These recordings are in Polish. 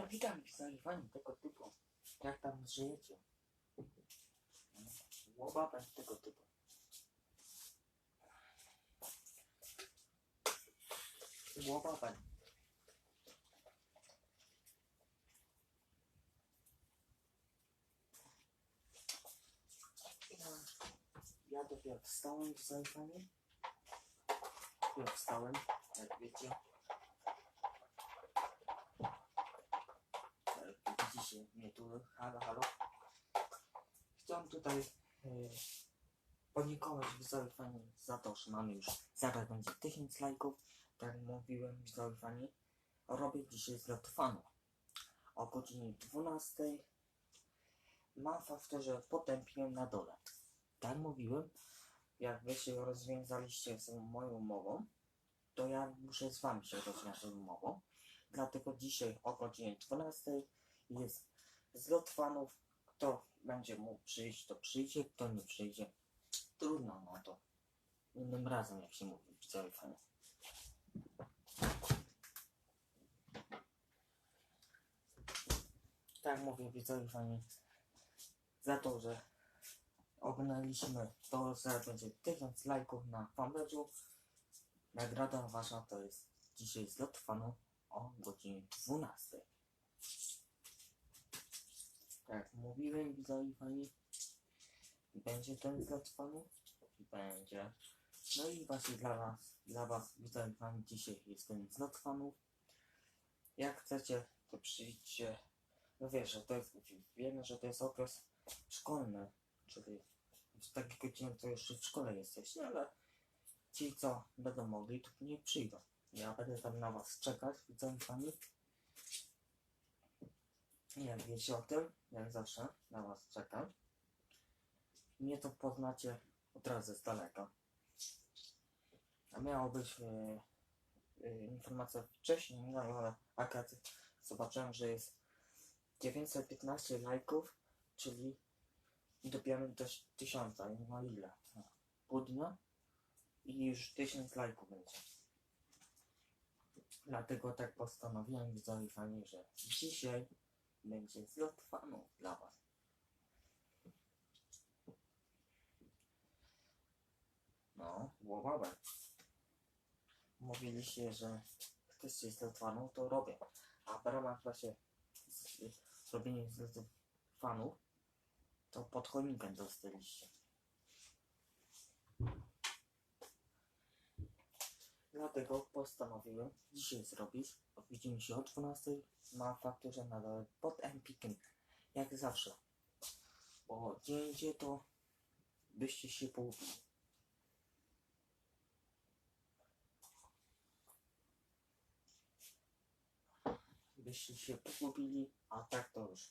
Ja witam zajwani tego typu. Jak tam żyjecie? Łobabem tego typu. Łobabem. Ja dopiero wstałem w zajwanie. Dopiero wstałem, jak wiecie. E, mnie tu, halo, halo. Chciałem tutaj e, podziękować widzowie fani za to, że mamy już zaraz będzie 1000 lajków. Tak jak mówiłem widzowie fani, robię dzisiaj zlot fanów. O godzinie 12 mam fakturze potępiłem na dole. Tak mówiłem, jak wy się rozwiązaliście z moją umową, to ja muszę z wami się rozwiązać umową. Dlatego dzisiaj o godzinie 12 jest zlot fanów. Kto będzie mógł przyjść, to przyjdzie, kto nie przyjdzie, trudno, no to innym razem, jak się mówi, widzowie fani. Tak mówię, widzowie fani, za to, że oglądaliśmy to, że będzie 1000 lajków na fanpage'u. Nagroda wasza to jest dzisiaj zlot fanów o godzinie 12. Tak mówiłem, widzowie fani, będzie ten fanów i będzie. No i właśnie dla was, dla was, widzowie fani, dzisiaj jest ten zlot fanów. Jak chcecie, to przyjdźcie. No wiesz, że to jest, wiemy, że to jest okres szkolny, czyli w takiej godzinie to jeszcze w szkole jesteście, ale ci, co będą mogli, to nie przyjdą. Ja będę tam na was czekać, widzowie fani. Jak wiecie o tym, jak zawsze, na was czekam. Mnie to poznacie od razu z daleka. A miało być e, e, informacja wcześniej, no ale akurat zobaczyłem, że jest 915 lajków, czyli dopiero do 1000, no ile? No, Pół dnia i już 1000 lajków będzie. Dlatego tak postanowiłem widzowie fani, że dzisiaj będzie zlot fanów dla was. No, głowałem. Mówiliście, że chcecie zlot fanów, to robię. A w ramach właśnie z- zrobienia zlotu fanów, to pod choinkę dostaliście. Dlatego postanowiłem dzisiaj zrobić. Widzimy się o 12 na fakturze na dole pod Empikiem. Jak zawsze. Bo gdzie indziej to byście się pogubili. Byście się pogubili, a tak to już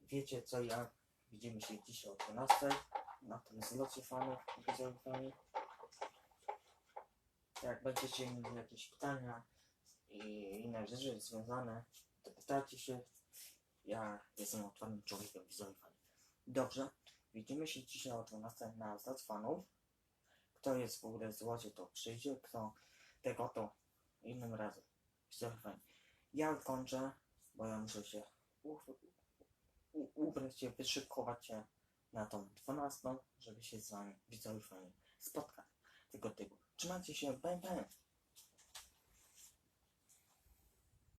wiecie co ja. Widzimy się dzisiaj o 12 na tym zlocie fanów, fani. Jak będziecie mieli jakieś pytania i inne rzeczy związane, to pytajcie się. Ja jestem otwartym człowiekiem, fani. Dobrze, widzimy się dzisiaj o 12 na zlot fanów. Kto jest w ogóle złocie, to przyjdzie, kto tego, to innym razem. Fani. Ja kończę, bo ja muszę się u- ubrać się, wyszykować się na tą 12, żeby się z wami widzowie spotkać tego typu. Trzymajcie się, bye bye.